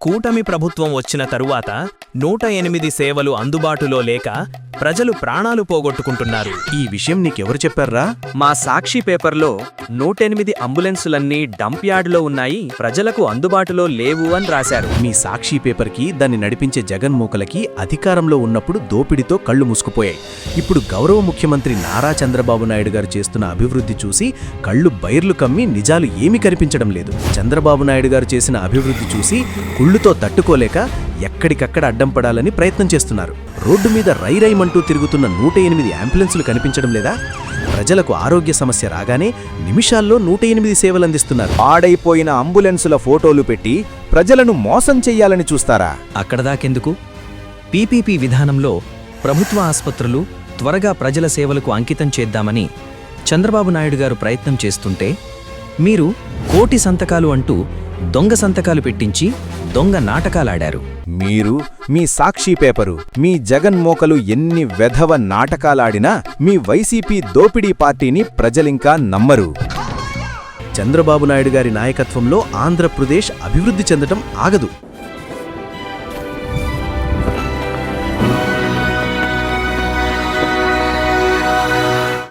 కూటమి ప్రభుత్వం వచ్చిన తరువాత నూట ఎనిమిది సేవలు అందుబాటులో లేక ప్రజలు ప్రాణాలు పోగొట్టుకుంటున్నారు. ఈ విషయం నీకెవరు చెప్పారా మా సాక్షి పేపర్లో నూటెనిమిది అంబులెన్సులన్నీ డంప్ యార్డులో ఉన్నాయి ప్రజలకు అందుబాటులో లేవు అని రాశారు. మీ సాక్షి పేపర్కి దాన్ని నడిపించే జగన్ మూకలకి అధికారంలో ఉన్నప్పుడు దోపిడితో కళ్ళు మూసుకుపోయాయి. ఇప్పుడు గౌరవ ముఖ్యమంత్రి నారా చంద్రబాబు నాయుడు గారు చేస్తున్న అభివృద్ధి చూసి కళ్ళు బైర్లు కమ్మి నిజాలు ఏమీ కనిపించడం లేదు. చంద్రబాబు నాయుడు గారు చేసిన అభివృద్ధి చూసి కుళ్ళుతో తట్టుకోలేక ఎక్కడికక్కడ అడ్డం పడాలని ప్రయత్నం చేస్తున్నారు. రోడ్డు మీద రైరైమంటూ తిరుగుతున్న నూట ఎనిమిది అంబులెన్సులు కనిపించడం లేదా? ప్రజలకు ఆరోగ్య సమస్య రాగానే నిమిషాల్లో నూట ఎనిమిది సేవలు అందిస్తున్నారు. పాడైపోయిన అంబులెన్సుల ఫోటోలు పెట్టి ప్రజలను మోసం చెయ్యాలని చూస్తారా? అక్కడ దాకెందుకు? పీపీపీ విధానంలో ప్రభుత్వ ఆస్పత్రులు త్వరగా ప్రజల సేవలకు అంకితం చేద్దామని చంద్రబాబు నాయుడు గారు ప్రయత్నం చేస్తుంటే మీరు కోటి సంతకాలు అంటూ దొంగ సంతకాలు పెట్టించి దొంగ నాటకాలాడారు. మీరు మీ సాక్షి పేపరు మీ జగన్ మోకలు ఎన్ని వెధవ నాటకాలాడినా మీ వైసీపీ దోపిడీ పార్టీని ప్రజలింకా నమ్మరు. చంద్రబాబు నాయుడు గారి నాయకత్వంలో ఆంధ్రప్రదేశ్ అభివృద్ధి చెందటం ఆగదు.